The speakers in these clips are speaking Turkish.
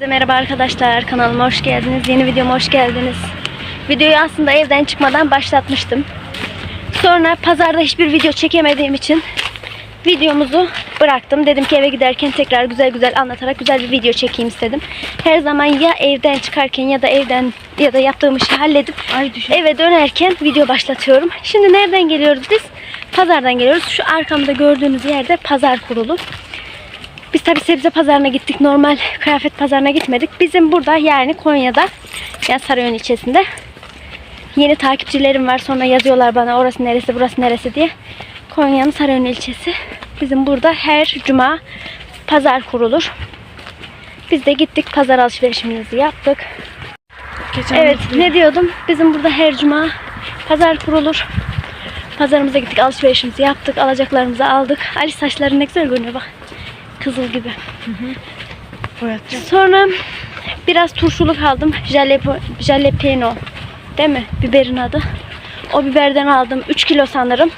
Merhaba arkadaşlar kanalıma hoş geldiniz. Yeni videoma hoş geldiniz. Videoyu aslında evden çıkmadan başlatmıştım. Sonra pazarda hiçbir video çekemediğim için videomuzu bıraktım. Dedim ki eve giderken tekrar güzel güzel anlatarak güzel bir video çekeyim istedim. Her zaman ya evden çıkarken ya da evden ya da yaptığım işi halledip Ay düşün. eve dönerken video başlatıyorum. Şimdi nereden geliyoruz biz? Pazardan geliyoruz. Şu arkamda gördüğünüz yerde pazar kurulu. Biz tabi sebze pazarına gittik. Normal kıyafet pazarına gitmedik. Bizim burada yani Konya'da yani Sarıyon ilçesinde yeni takipçilerim var. Sonra yazıyorlar bana orası neresi burası neresi diye. Konya'nın Sarıyon ilçesi. Bizim burada her cuma pazar kurulur. Biz de gittik pazar alışverişimizi yaptık. Geçen Evet ne diyordum? Bizim burada her cuma pazar kurulur. Pazarımıza gittik alışverişimizi yaptık. Alacaklarımızı aldık. Ali saçları ne güzel görünüyor bak. Kızıl gibi. boyatacağım. Sonra biraz turşuluk aldım. Jalep- Jalapeno. Değil mi? Biberin adı. O biberden aldım. 3 kilo sanırım.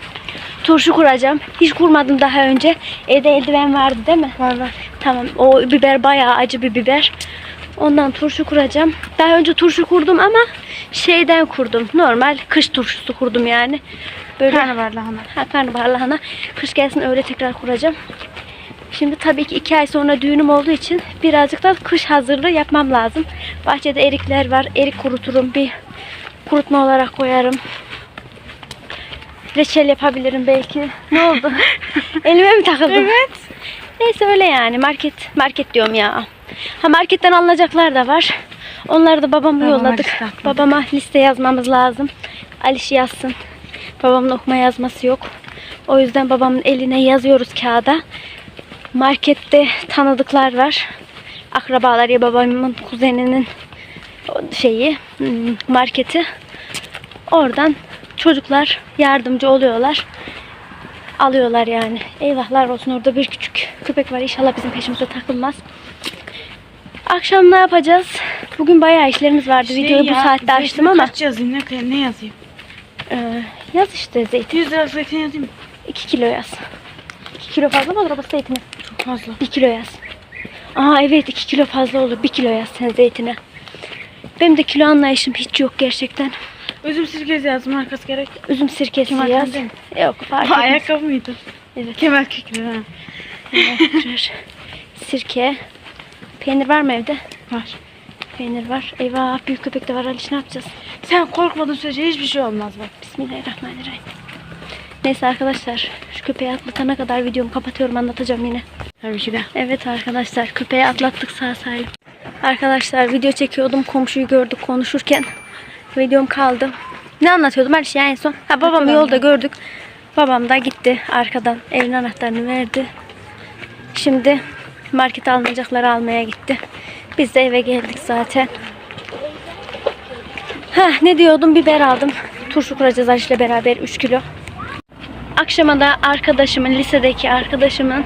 Turşu kuracağım. Hiç kurmadım daha önce. Evde eldiven vardı değil mi? Var var. Tamam. O biber bayağı acı bir biber. Ondan turşu kuracağım. Daha önce turşu kurdum ama şeyden kurdum. Normal kış turşusu kurdum yani. Böyle Karnabahar lahana. Ha, karnabahar lahana. Kış gelsin öyle tekrar kuracağım. Şimdi tabii ki iki ay sonra düğünüm olduğu için birazcık da kış hazırlığı yapmam lazım. Bahçede erikler var. Erik kuruturum. Bir kurutma olarak koyarım. Reçel yapabilirim belki. Ne oldu? Elime mi takıldım? Evet. Neyse öyle yani. Market market diyorum ya. Ha marketten alınacaklar da var. Onları da babamla Babama yolladık. liste. Babama liste yazmamız lazım. Aliş yazsın. Babamın okuma yazması yok. O yüzden babamın eline yazıyoruz kağıda. Markette tanıdıklar var. Akrabalar ya babamın kuzeninin şeyi hmm, marketi. Oradan çocuklar yardımcı oluyorlar. Alıyorlar yani. Eyvahlar olsun orada bir küçük köpek var. İnşallah bizim peşimize takılmaz. Akşam ne yapacağız? Bugün bayağı işlerimiz vardı. Videoyu bu Şey ya, saatte zeytin açtım ama Kaç yazayım ne, ne yazayım? e, yaz işte zeytin. 100 lira zeytin yazayım mı? 2 kilo yaz. 2 kilo fazla mı olur arabası zeytini? Fazla. 1 kilo yaz. Aa evet 2 kilo fazla olur. 1 kilo yaz sen zeytine. Benim de kilo anlayışım hiç yok gerçekten. Üzüm sirkesi yazdım arkası gerek. Üzüm sirkesi Kemal yaz. Efendi Yok fark etmez. ayakkabı mıydı? Evet. Kemal kekli ha. Sirke. Peynir var mı evde? Var. Peynir var. Eyvah büyük köpek de var. Aliş ne yapacağız? Sen korkmadığın sürece hiçbir şey olmaz bak. Bismillahirrahmanirrahim. Neyse arkadaşlar şu köpeği atlatana kadar videomu kapatıyorum anlatacağım yine. Evet arkadaşlar köpeği atlattık sağ salim. Arkadaşlar video çekiyordum komşuyu gördük konuşurken. Videom kaldı. Ne anlatıyordum her şey en son? Ha babamı yolda gördük. Babam da gitti arkadan evin anahtarını verdi. Şimdi market alınacakları almaya gitti. Biz de eve geldik zaten. Ha ne diyordum biber aldım. Turşu kuracağız Ayşe'yle beraber 3 kilo. Akşama da arkadaşımın lisedeki arkadaşımın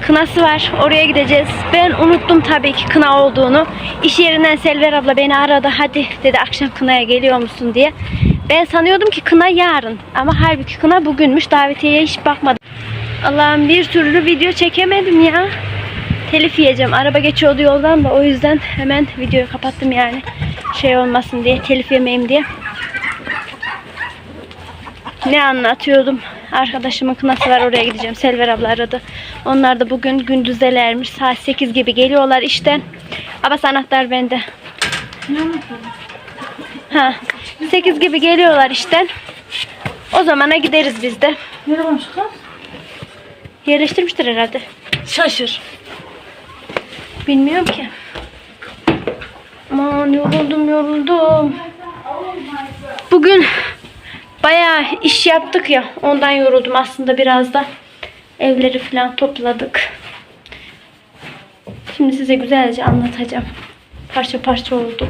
kınası var. Oraya gideceğiz. Ben unuttum tabii ki kına olduğunu. İş yerinden Selver abla beni aradı. Hadi dedi akşam kınaya geliyor musun diye. Ben sanıyordum ki kına yarın. Ama halbuki kına bugünmüş. Davetiyeye hiç bakmadım. Allah'ım bir türlü video çekemedim ya. Telif yiyeceğim. Araba geçiyordu yoldan da o yüzden hemen videoyu kapattım yani. Şey olmasın diye, telif yemeyeyim diye. Ne anlatıyordum? Arkadaşımın kınası var oraya gideceğim. Selver abla aradı. Onlar da bugün gündüzdelermiş. Saat 8 gibi geliyorlar işten. Ama anahtar bende. Ne? Ha. 8 gibi geliyorlar işten. O zamana gideriz biz de. Nereye olmuş kız? Yerleştirmiştir herhalde. Şaşır. Bilmiyorum ki. Aman yoruldum yoruldum. Bugün bayağı iş yaptık ya. Ondan yoruldum aslında biraz da. Evleri falan topladık. Şimdi size güzelce anlatacağım. Parça parça oldu.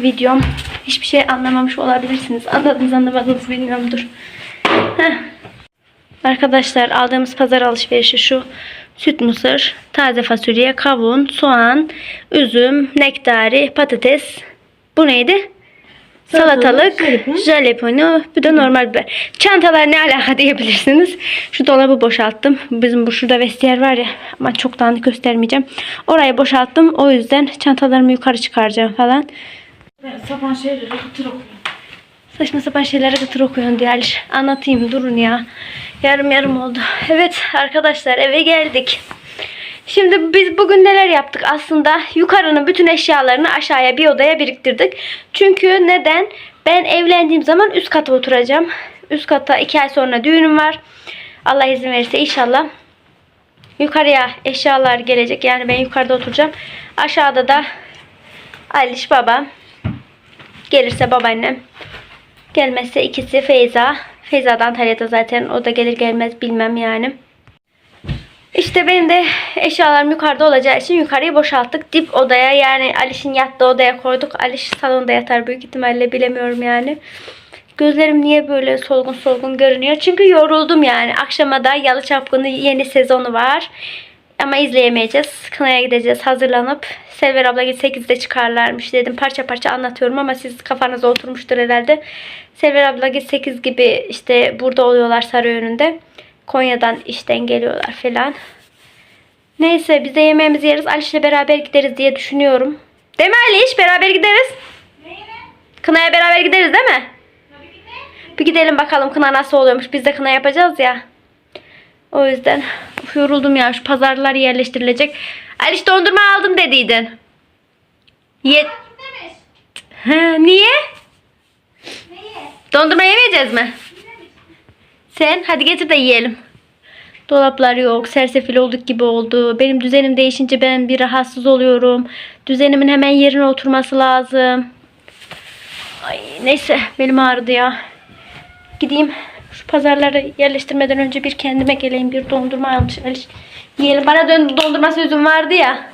Videom. Hiçbir şey anlamamış olabilirsiniz. Anladınız anlamadınız bilmiyorum dur. Heh. Arkadaşlar aldığımız pazar alışverişi şu. Süt mısır, taze fasulye, kavun, soğan, üzüm, nektari, patates. Bu neydi? Salatalık, jalapeno, bir de normal biber. Çantalar ne alaka diyebilirsiniz. Şu dolabı boşalttım. Bizim bu şurada vestiyer var ya ama çok dağınık göstermeyeceğim. Orayı boşalttım. O yüzden çantalarımı yukarı çıkaracağım falan. Sapan şeyleri kıtır okuyor. Saçma sapan şeylere kıtır okuyorsun diye Aliş. Anlatayım durun ya. Yarım yarım oldu. Evet arkadaşlar eve geldik. Şimdi biz bugün neler yaptık aslında? Yukarının bütün eşyalarını aşağıya bir odaya biriktirdik. Çünkü neden? Ben evlendiğim zaman üst kata oturacağım. Üst kata iki ay sonra düğünüm var. Allah izin verirse inşallah. Yukarıya eşyalar gelecek. Yani ben yukarıda oturacağım. Aşağıda da Aliş babam. Gelirse babaannem. Gelmezse ikisi Feyza. Feyza da Antalya'da zaten. O da gelir gelmez bilmem yani. İşte benim de eşyalarım yukarıda olacağı için yukarıyı boşalttık. Dip odaya yani Aliş'in yattığı odaya koyduk. Aliş salonda yatar büyük ihtimalle bilemiyorum yani. Gözlerim niye böyle solgun solgun görünüyor? Çünkü yoruldum yani. Akşama da Yalı Çapkını yeni sezonu var. Ama izleyemeyeceğiz. Kınaya gideceğiz hazırlanıp. Selver abla git 8'de çıkarlarmış dedim. Parça parça anlatıyorum ama siz kafanıza oturmuştur herhalde. Selver abla git 8 gibi işte burada oluyorlar Sarıyönü'nde. Konya'dan işten geliyorlar falan. Neyse biz de yemeğimizi yeriz. Aliş'le beraber gideriz diye düşünüyorum. Değil mi Aliş? Beraber gideriz. Kınaya beraber gideriz değil mi? Bir gidelim bakalım kına nasıl oluyormuş. Biz de kına yapacağız ya. O yüzden uf, yoruldum ya. Şu pazarlar yerleştirilecek. Aliş dondurma aldım dediydin. Ye He, niye? Dondurma yemeyeceğiz mi? Sen hadi getir de yiyelim. Dolaplar yok. Sersefil olduk gibi oldu. Benim düzenim değişince ben bir rahatsız oluyorum. Düzenimin hemen yerine oturması lazım. Ay neyse belim ağrıdı ya. Gideyim şu pazarları yerleştirmeden önce bir kendime geleyim. Bir dondurma almış Aliş. Yiyelim. Bana dön dondurma sözüm vardı ya.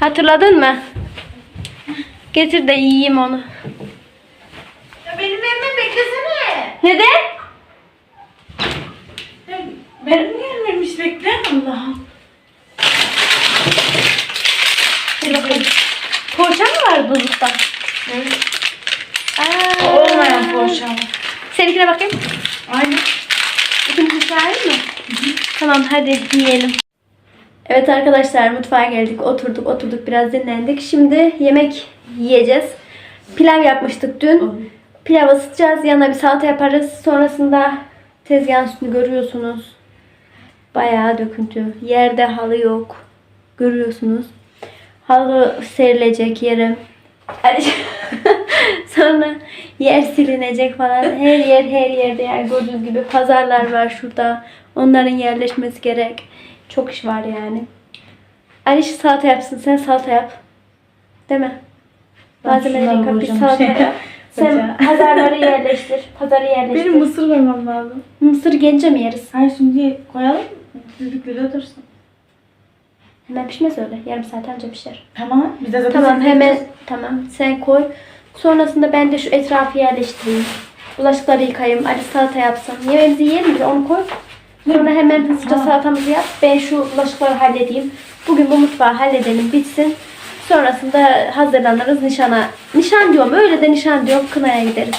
Hatırladın mı? Getir de yiyeyim onu. Ya benim evime beklesene. Neden? Ya benim yerlermiş bekle Allah'ım. Dur bakalım. Poğaça mı var buzlukta? Evet. Aa, Olmayan poğaça mı? Seninkine bakayım. Aynen. İkinci sahip mi? Tamam hadi yiyelim. Evet arkadaşlar mutfağa geldik. Oturduk oturduk biraz dinlendik. Şimdi yemek yiyeceğiz. Pilav yapmıştık dün. Pilav ısıtacağız. Yanına bir salata yaparız. Sonrasında tezgahın üstünü görüyorsunuz. Bayağı döküntü. Yerde halı yok. Görüyorsunuz. Halı serilecek yere. Sonra yer silinecek falan. Her yer her yerde yani gördüğünüz gibi pazarlar var şurada. Onların yerleşmesi gerek. Çok iş var yani. Aliş salata yapsın. Sen salata yap. Değil mi? Malzemeleri yıkap bir salata yap. Sen pazarları yerleştir. Pazarı yerleştir. Benim mısır koymam lazım. Mısır gence mi yeriz? Hayır şimdi koyalım. Düdüklüde dursun. Hemen pişmez öyle. Yarım saat önce pişer. Tamam. Biz de zaten Tamam sen hemen yapacağız. tamam sen koy. Sonrasında ben de şu etrafı yerleştireyim. Bulaşıkları yıkayayım. Ali salata yapsın. Yemeğimizi yiyelim de onu koy. Sonra hemen hızlıca Ha. salatamızı yap. Ben şu bulaşıkları halledeyim. Bugün bu mutfağı halledelim bitsin. Sonrasında hazırlanırız nişana. Nişan diyorum öyle de nişan diyorum kınaya gideriz.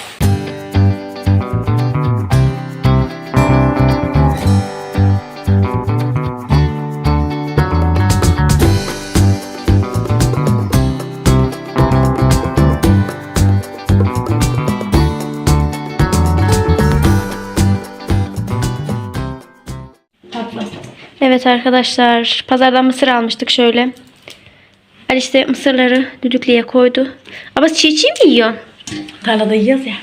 Evet arkadaşlar pazardan mısır almıştık şöyle. Ali işte mısırları düdüklüye koydu. Ama çiğ çiğ mi yiyorsun? Tarlada yiyoruz ya.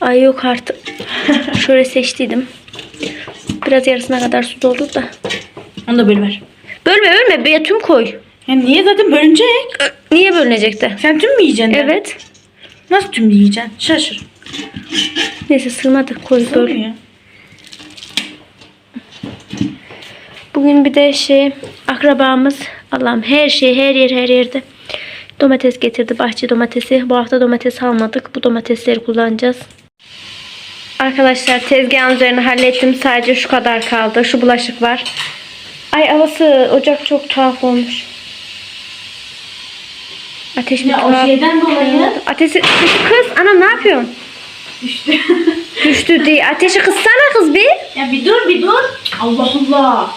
Ay yok artık. Şöyle seçtiydim. Biraz yarısına kadar su doldur da. Onu da böl ver. Bölme bölme bir tüm koy. Ya niye zaten bölünecek? Niye bölünecekti? Sen tüm mü yiyeceksin? de? Evet. Nasıl tüm yiyeceksin? Şaşır. Neyse sığmadı koy böl. Sığmıyor. Bugün bir de şey akrabamız Allah'ım her şey her yer her yerde domates getirdi bahçe domatesi. Bu hafta domates almadık. Bu domatesleri kullanacağız. Arkadaşlar tezgahın üzerine hallettim. Sadece şu kadar kaldı. Şu bulaşık var. Ay havası ocak çok tuhaf olmuş. Ateş mi o tuhaf? şeyden dolayı Ateşi, ateşi kız. Anam ne yapıyorsun? düştü. Düştü diye. Ateşi kıssana kız bir. ya bir dur bir dur. Allah Allah.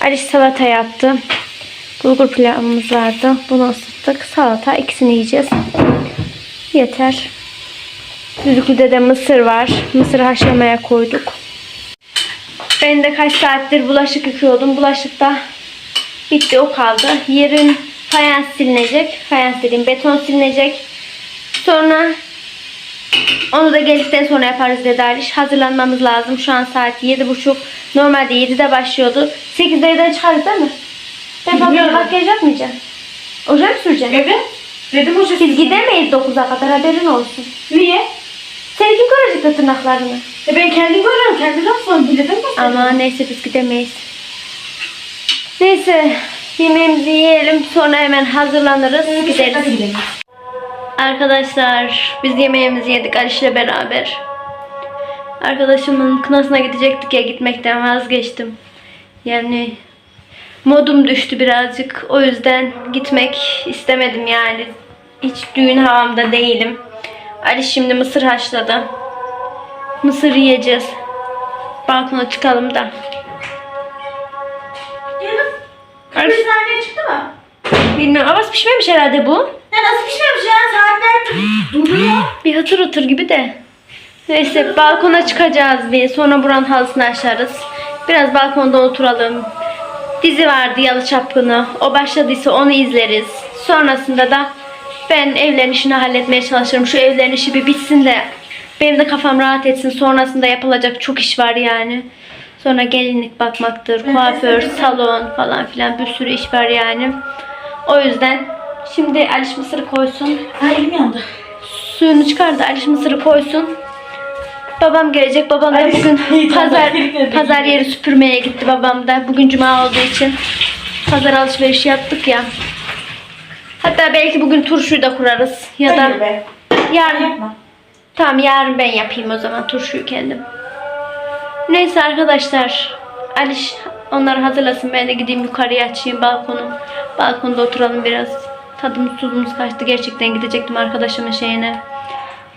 Aliş salata yaptı. Bulgur pilavımız vardı. Bunu ısıttık. Salata ikisini yiyeceğiz. Yeter. Düdüklüde de mısır var. Mısır haşlamaya koyduk. Ben de kaç saattir bulaşık yıkıyordum. Bulaşık da bitti o kaldı. Yerin fayans silinecek. Fayans dediğim beton silinecek. Sonra onu da geldikten sonra yaparız dedi Aliş. Hazırlanmamız lazım. Şu an saat 7.30. Normalde 7'de başlıyordu. 8'de evden çıkarız değil mi? Ben Bilmiyorum. makyaj yapmayacağım. Oje mi süreceksin? Evet. Dedim hoca. Biz gidemeyiz 9'a kadar haberin olsun. Niye? Seni kim görecek de tırnaklarını? E ben kendim görüyorum. Kendimden sonra milletten bahsediyorum. Ama neyse biz gidemeyiz. Neyse yemeğimizi yiyelim sonra hemen hazırlanırız Hadi gideriz. gidelim. Arkadaşlar biz yemeğimizi yedik Aliş'le beraber. Arkadaşımın kınasına gidecektik ya gitmekten vazgeçtim. Yani modum düştü birazcık. O yüzden gitmek istemedim yani. Hiç düğün havamda değilim. Ali şimdi mısır haşladı. Mısır yiyeceğiz. Balkona çıkalım da. Aliş, Bir saniye çıktı mı? bilmiyorum. Avaz pişmemiş herhalde bu. Ya nasıl pişmemiş ya? Saatler duruyor. Bir hatır hatır gibi de. Neyse balkona çıkacağız bir. Sonra buranın halısını açarız. Biraz balkonda oturalım. Dizi vardı Yalı Çapkını. O başladıysa onu izleriz. Sonrasında da ben evlerin işini halletmeye çalışırım. Şu evlerin işi bir bitsin de benim de kafam rahat etsin. Sonrasında yapılacak çok iş var yani. Sonra gelinlik bakmaktır, kuaför, salon falan filan bir sürü iş var yani. O yüzden şimdi Aliş mısırı koysun. Ha elim yandı. Suyunu çıkardı. Aliş mısırı koysun. Babam gelecek. Babam da Aliş, bugün iyi, pazar tamam. pazar yeri süpürmeye gitti babam da. Bugün cuma olduğu için pazar alışverişi yaptık ya. Hatta belki bugün turşuyu da kurarız. Ya da Hayır yarın. Yapma. Tamam yarın ben yapayım o zaman turşuyu kendim. Neyse arkadaşlar. Aliş onları hazırlasın. Ben de gideyim yukarıya açayım balkonu. Balkonda oturalım biraz. Tadımız tuzumuz kaçtı. Gerçekten gidecektim arkadaşımın şeyine.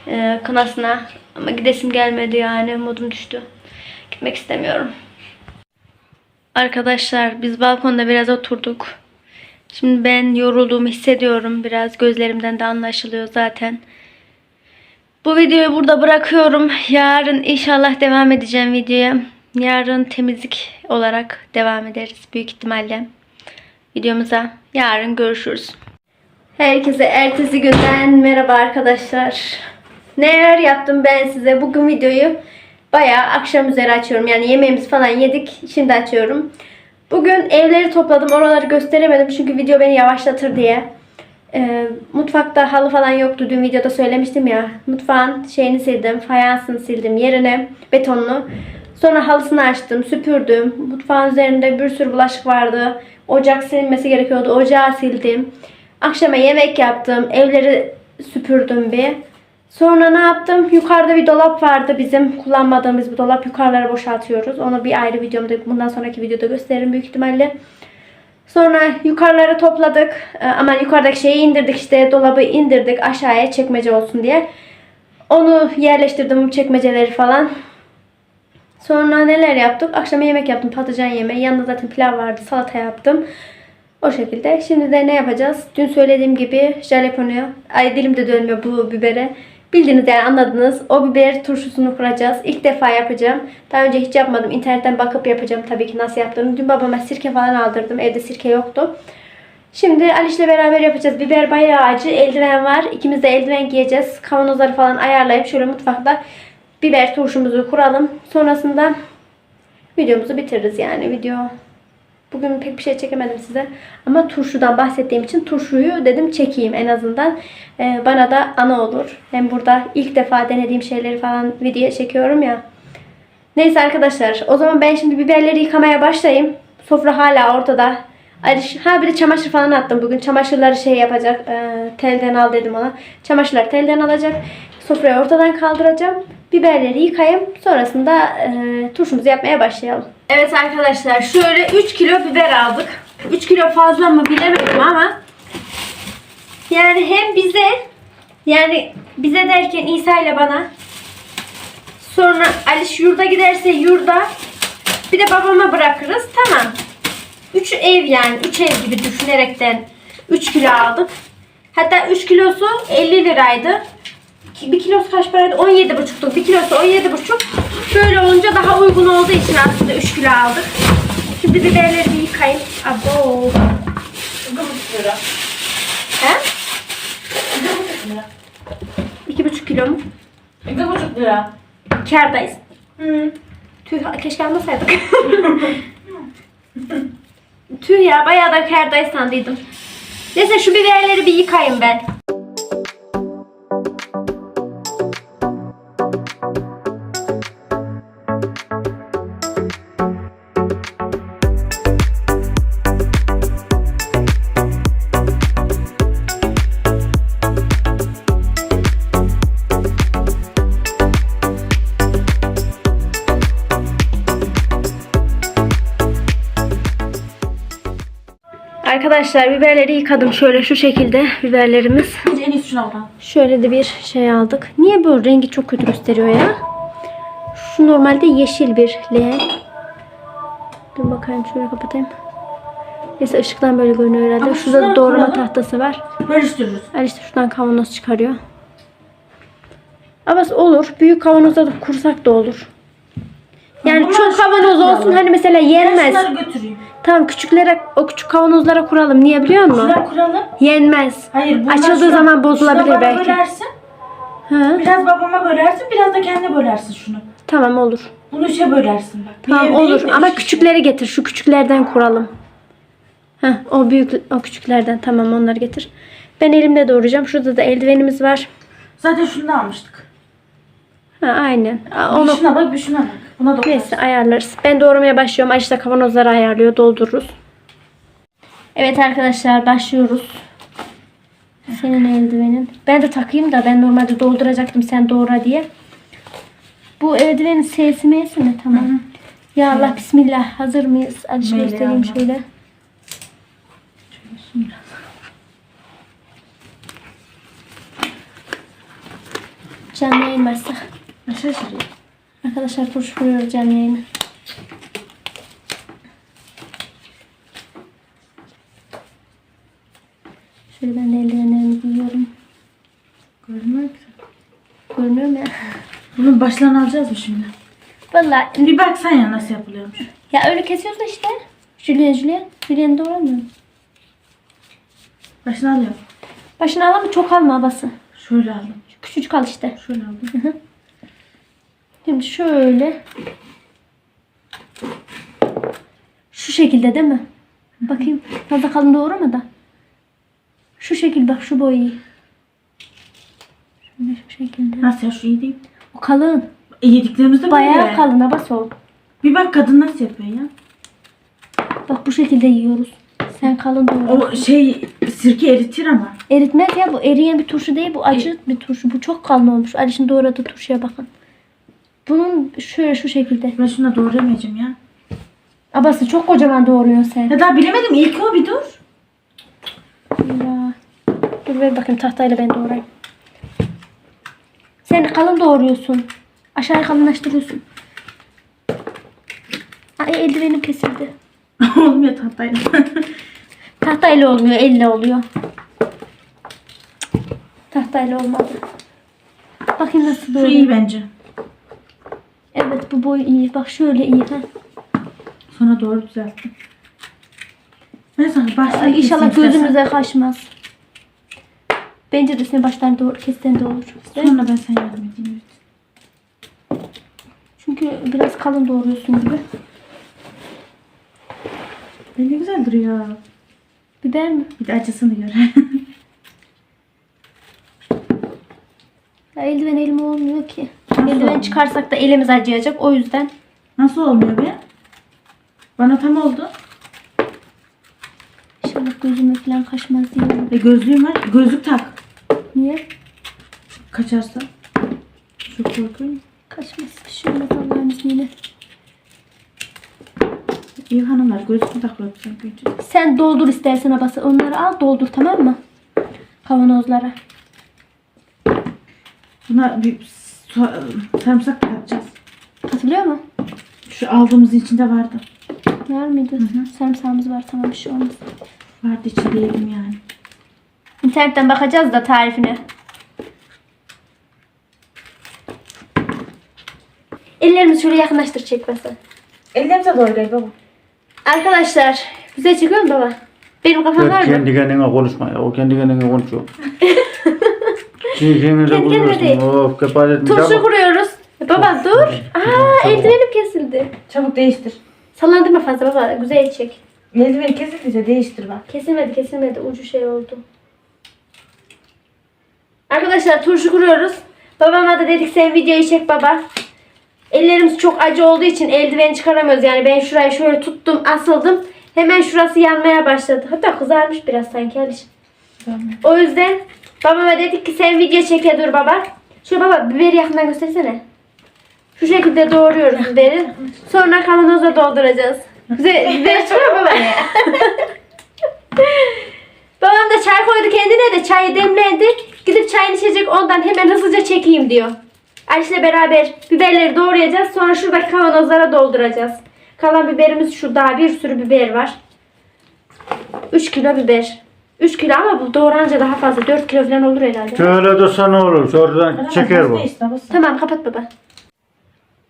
e, kınasına. Ama gidesim gelmedi yani. Modum düştü. Gitmek istemiyorum. Arkadaşlar biz balkonda biraz oturduk. Şimdi ben yorulduğumu hissediyorum. Biraz gözlerimden de anlaşılıyor zaten. Bu videoyu burada bırakıyorum. Yarın inşallah devam edeceğim videoya. Yarın temizlik olarak devam ederiz büyük ihtimalle. Videomuza yarın görüşürüz. Herkese ertesi günden merhaba arkadaşlar. Neler yaptım ben size bugün videoyu bayağı akşam üzeri açıyorum. Yani yemeğimizi falan yedik. Şimdi açıyorum. Bugün evleri topladım. Oraları gösteremedim çünkü video beni yavaşlatır diye. Ee, mutfakta halı falan yoktu. Dün videoda söylemiştim ya. Mutfağın şeyini sildim. Fayansını sildim. Yerine betonlu. Sonra halısını açtım. Süpürdüm. Mutfağın üzerinde bir sürü bulaşık vardı. Ocak silinmesi gerekiyordu. Ocağı sildim. Akşama yemek yaptım. Evleri süpürdüm bir. Sonra ne yaptım? Yukarıda bir dolap vardı bizim. Kullanmadığımız bir dolap. Yukarılara boşaltıyoruz. Onu bir ayrı videomda bundan sonraki videoda gösteririm büyük ihtimalle. Sonra yukarıları topladık. Ee, Aman yukarıdaki şeyi indirdik işte dolabı indirdik aşağıya çekmece olsun diye. Onu yerleştirdim çekmeceleri falan. Sonra neler yaptık? Akşama yemek yaptım patlıcan yemeği. Yanında zaten pilav vardı salata yaptım. O şekilde. Şimdi de ne yapacağız? Dün söylediğim gibi jalapeno. Ay dilim de dönmüyor bu bibere. Bildiğiniz yani anladınız. O biber turşusunu kuracağız. İlk defa yapacağım. Daha önce hiç yapmadım. İnternetten bakıp yapacağım tabii ki nasıl yaptığımı. Dün babama sirke falan aldırdım. Evde sirke yoktu. Şimdi Aliş'le beraber yapacağız. Biber bayağı acı. Eldiven var. İkimiz de eldiven giyeceğiz. Kavanozları falan ayarlayıp şöyle mutfakta biber turşumuzu kuralım. Sonrasında videomuzu bitiririz yani. Video Bugün pek bir şey çekemedim size. Ama turşudan bahsettiğim için turşuyu dedim çekeyim en azından. Ee, bana da ana olur. Hem burada ilk defa denediğim şeyleri falan video çekiyorum ya. Neyse arkadaşlar. O zaman ben şimdi biberleri yıkamaya başlayayım. Sofra hala ortada. Ha bir de çamaşır falan attım bugün. Çamaşırları şey yapacak. e, telden al dedim ona. Çamaşırları telden alacak. Sofrayı ortadan kaldıracağım. Biberleri yıkayayım. Sonrasında e, turşumuzu yapmaya başlayalım. Evet arkadaşlar şöyle 3 kilo biber aldık. 3 kilo fazla mı bilemedim ama yani hem bize yani bize derken İsa ile bana sonra Aliş yurda giderse yurda bir de babama bırakırız. Tamam. 3 ev yani 3 ev gibi düşünerekten 3 kilo aldık. Hatta 3 kilosu 50 liraydı. 1 kilosu kaç paraydı? 17,5'tu. 1 kilosu 17,5. Böyle olunca daha uygun olduğu için aslında 3 kilo aldık. Şimdi biberleri bir yıkayayım. Abo. lira. He? 2,5 lira. 2,5 kilo mu? 2,5 lira. Kârdayız. Hı. Tüh keşke almasaydık. Tüh ya bayağı da kârdayız sandıydım. Neyse şu biberleri bir yıkayayım ben. Arkadaşlar biberleri yıkadım şöyle şu şekilde biberlerimiz. En iyisi şuna bakalım. Şöyle de bir şey aldık. Niye böyle rengi çok kötü gösteriyor ya? Şu normalde yeşil bir leğen. Dur bakayım şöyle kapatayım. Neyse ışıktan böyle görünüyor herhalde. Ama Şurada doğrama koyalım. tahtası var. Bölüştürürüz. Ali işte şuradan kavanoz çıkarıyor. Ama olur. Büyük kavanozda da kursak da olur. Yani Ama çok kavanoz olsun kuralım. hani mesela Ben yenmez. şunları götüreyim. Tamam küçüklere o küçük kavanozlara kuralım. Niye biliyor musun? Şunları kuralım. Yenmez. Hayır Açıldığı şuna- zaman bozulabilir belki. bölersin. Ha? Biraz babama bölersin. Biraz da kendine bölersin şunu. Tamam olur. Bunu üçe bölersin bak. Bir Tamam değil olur ama kişi. küçükleri getir. Şu küçüklerden kuralım. Heh, o büyük o küçüklerden tamam onları getir. Ben elimle doğrayacağım. Şurada da eldivenimiz var. Zaten şunu da almıştık. Ha, aynen. Bir Onu şuna bak bir şuna bak. Buna da neyse ayarlarız. Ben doğramaya başlıyorum. Ayşe de kavanozları ayarlıyor. Doldururuz. Evet arkadaşlar başlıyoruz. Senin eldivenin. Ben de takayım da ben normalde dolduracaktım sen doğra diye. Bu eldivenin S'si M'si mi? Tamam. Ya Allah bismillah. Hazır mıyız? Hadi şöyle göstereyim Allah. şöyle. Canlı yayın başlasak. Aşağı şuraya. Arkadaşlar turşu canlı yayını. Şöyle ben de eldivenlerimi giyiyorum. Görünmüyor ki. Görünüyor mu ya? Bunun başlarını alacağız mı şimdi? Vallahi Bir baksan ya nasıl yapılıyormuş. ya öyle kesiyorsun işte. Jülyen jülyen. Jülyen doğramıyor. Başını alıyorum. Başını al ama çok alma bası. Şöyle aldım. Küçücük al işte. Şöyle aldım. Şimdi şöyle. Şu şekilde değil mi? Bakayım. Fazla kalın doğru mu da? Şu şekil bak şu boyu. Şöyle şu şekilde. Nasıl ya şu iyi değil. O kalın. E, yediklerimizde Bayağı böyle. kalın ha bas o. Bir bak kadın nasıl yapıyor ya. Bak bu şekilde yiyoruz. Sen kalın doğru. O şey sirke eritir ama. Eritmez ya bu eriyen bir turşu değil bu acı bir turşu. Bu çok kalın olmuş. Alişin doğradığı turşuya bakın. Bunun şöyle şu şekilde. Ben şuna doğrayamayacağım ya. Abası çok kocaman doğuruyorsun sen. Ya daha bilemedim ilk o bir dur. Ya. Dur ver bakayım tahtayla ben doğrayayım. Sen kalın doğruyorsun. Aşağıya kalınlaştırıyorsun. Ay eldivenim kesildi. Olmuyor tahtayla. Tahtayla olmuyor, elle oluyor. Tahtayla olmadı. Bakayım nasıl şu doğru. iyi bence. Bu boy iyi. Bak şöyle iyi. Ha. Sonra doğru düzelttim. Neyse baştan Ay, inşallah gözümüze kaçmaz. Bence de senin baştan doğru kessen de olur. Sonra ben sana yardım edeyim. Çünkü biraz kalın doğruyorsun gibi. Ne ne güzel duruyor. Biber mi? Bir de acısını gör. Ya eldiven elime olmuyor ki. Eldiven çıkarsak da elimiz acıyacak. O yüzden Nasıl olmuyor be? Bana tam oldu. inşallah gözüme falan kaçmaz diyorum. E gözlüğüm var. Gözlük tak. Niye? Kaçarsa. Çok korkuyorum. Kaçmaz bir şey olmaz Allah'ın izniyle. İyi hanımlar gözükme takılıyor sen büyütün. Sen doldur istersen abası. Onları al doldur tamam mı? Kavanozlara. Buna bir sarımsak da katacağız. Katılıyor mu? Şu aldığımız içinde vardı. Var mıydı? Sarımsağımız var tamam bir şey olmaz. Vardı içinde yedim yani. İnternetten bakacağız da tarifine. Ellerimizi şöyle yakınlaştır çekmesen. Ellerimize doğru gel baba. Arkadaşlar güzel çıkıyor mu baba? Benim kafam var mı? kendi kendine konuşma ya. O kendi kendine konuşuyor. Şimdi kendine de Kendi buluyorsun. değil. Of keparet. Turşu kuruyoruz. Baba dur. Aa eldivenim kesildi. Çabuk değiştir. Sallandırma fazla baba. Güzel çek. Eldiveni kesildiyse değiştir bak. Kesilmedi kesilmedi. Ucu şey oldu. Arkadaşlar turşu kuruyoruz. Babama da dedik sen videoyu çek baba. Ellerimiz çok acı olduğu için eldiveni çıkaramıyoruz. Yani ben şurayı şöyle tuttum asıldım. Hemen şurası yanmaya başladı. Hatta kızarmış biraz sanki Aliş. O yüzden babama dedik ki sen video çeke dur baba. Şu baba biberi yakından göstersene. Şu şekilde doğruyoruz biberi. Sonra kavanoza dolduracağız. Güzel, biber çıkıyor baba? Babam da çay koydu kendine de çayı demlendi. Gidip çayını içecek ondan hemen hızlıca çekeyim diyor. Aliş'le beraber biberleri doğrayacağız. Sonra şuradaki kavanozlara dolduracağız. Kalan biberimiz şu daha bir sürü biber var. 3 kilo biber. 3 kilo ama bu doğranınca daha fazla. 4 kilo falan olur herhalde. Şöyle dursa ne olur? Şuradan çeker bu. Tamam kapat baba.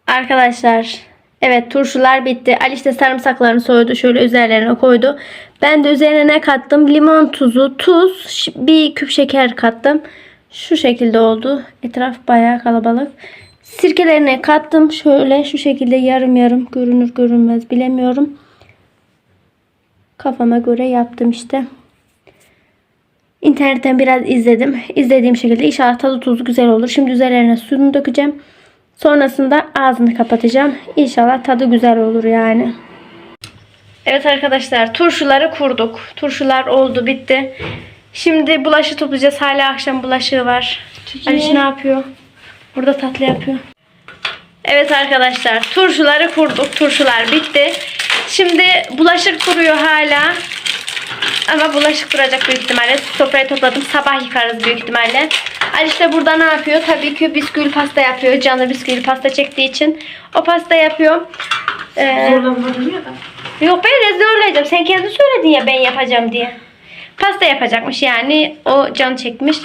Arkadaşlar evet turşular bitti. Ali işte sarımsaklarını soydu. Şöyle üzerlerine koydu. Ben de üzerine ne kattım? Limon tuzu, tuz, bir küp şeker kattım. Şu şekilde oldu. Etraf bayağı kalabalık. Sirkelerini kattım. Şöyle şu şekilde yarım yarım görünür görünmez bilemiyorum. Kafama göre yaptım işte. İnternetten biraz izledim. İzlediğim şekilde inşallah tadı tuzu güzel olur. Şimdi üzerlerine suyunu dökeceğim. Sonrasında ağzını kapatacağım. İnşallah tadı güzel olur yani. Evet arkadaşlar turşuları kurduk. Turşular oldu bitti. Şimdi bulaşığı toplayacağız. Hala akşam bulaşığı var. Aliş ne yapıyor? Burada tatlı yapıyor. Evet arkadaşlar turşuları kurduk. Turşular bitti. Şimdi bulaşık kuruyor hala. Ama bulaşık duracak büyük ihtimalle. Sofrayı topladım. Sabah yıkarız büyük ihtimalle. Aliş de burada ne yapıyor? Tabii ki bisküvili pasta yapıyor. Canı bisküvili pasta çektiği için. O pasta yapıyor. Ee, yok ben olacağım. Sen kendin söyledin ya ben yapacağım diye. Pasta yapacakmış yani. O can çekmiş.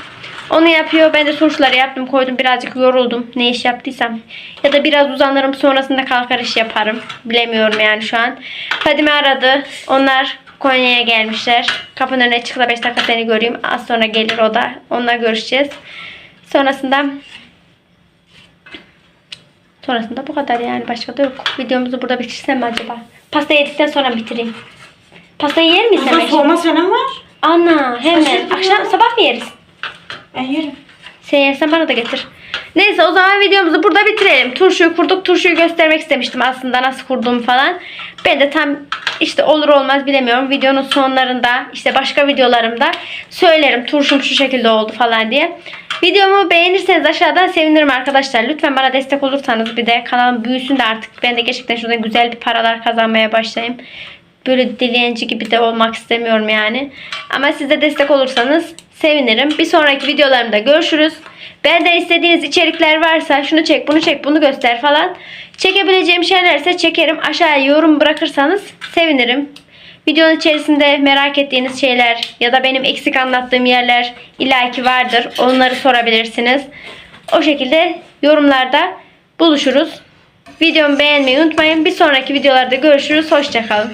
Onu yapıyor. Ben de turşuları yaptım koydum. Birazcık yoruldum. Ne iş yaptıysam. Ya da biraz uzanırım sonrasında kalkar iş yaparım. Bilemiyorum yani şu an. Fadime aradı. Onlar Konya'ya gelmişler. Kapının önüne çıkla 5 dakika seni göreyim. Az sonra gelir o da. Onunla görüşeceğiz. Sonrasında Sonrasında bu kadar yani. Başka da yok. Videomuzu burada bitirsem mi acaba? Pasta yedikten sonra bitireyim. Pastayı yer miyiz hemen? soğuma senin var. Ana hemen. Akşam sabah mı yeriz? Ben yerim. Sen yersen bana da getir. Neyse o zaman videomuzu burada bitirelim. Turşuyu kurduk. Turşuyu göstermek istemiştim aslında nasıl kurduğumu falan. Ben de tam işte olur olmaz bilemiyorum. Videonun sonlarında işte başka videolarımda söylerim. Turşum şu şekilde oldu falan diye. Videomu beğenirseniz aşağıdan sevinirim arkadaşlar. Lütfen bana destek olursanız bir de kanalım büyüsün de artık ben de gerçekten şuradan güzel bir paralar kazanmaya başlayayım. Böyle dilenci gibi de olmak istemiyorum yani. Ama siz de destek olursanız sevinirim. Bir sonraki videolarımda görüşürüz. Benden istediğiniz içerikler varsa şunu çek, bunu çek, bunu göster falan. Çekebileceğim şeylerse çekerim. Aşağıya yorum bırakırsanız sevinirim. Videonun içerisinde merak ettiğiniz şeyler ya da benim eksik anlattığım yerler illaki vardır. Onları sorabilirsiniz. O şekilde yorumlarda buluşuruz. Videomu beğenmeyi unutmayın. Bir sonraki videolarda görüşürüz. Hoşçakalın.